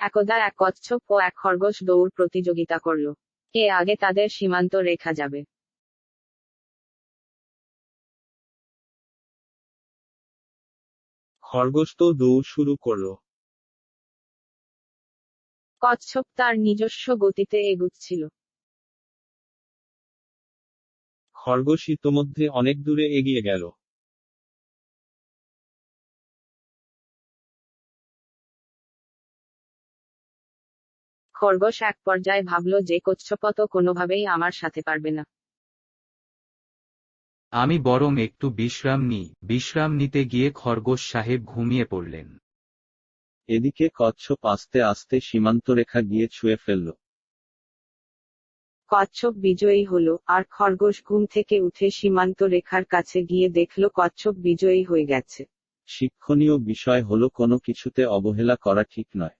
একদা এক কচ্ছপ ও এক খরগোশ দৌড় প্রতিযোগিতা করল। কে আগে তাদের সীমান্ত রেখা যাবে। খরগোশ তো দৌড় শুরু করল। কচ্ছপ তার নিজস্ব গতিতে এগুচ্ছিল। খরগোশ ইতোমধ্যে অনেক দূরে এগিয়ে গেল। খরগোশ এক পর্যায়ে ভাবল যে কচ্ছপত কোনোভাবেই আমার সাথে পারবে না। আমি বরং একটু বিশ্রাম নিই। বিশ্রাম নিতে গিয়ে খরগোশ সাহেব ঘুমিয়ে পড়লেন। এদিকে কচ্ছপ আস্তে আস্তে সীমান্তরেখা গিয়ে ছুঁয়ে ফেলল। কচ্ছপ বিজয়ী হলো আর খরগোশ ঘুম থেকে উঠে সীমান্ত রেখার কাছে গিয়ে দেখল কচ্ছপ বিজয়ী হয়ে গেছে। শিক্ষণীয় বিষয় হলো কোনো কিছুতে অবহেলা করা ঠিক নয়।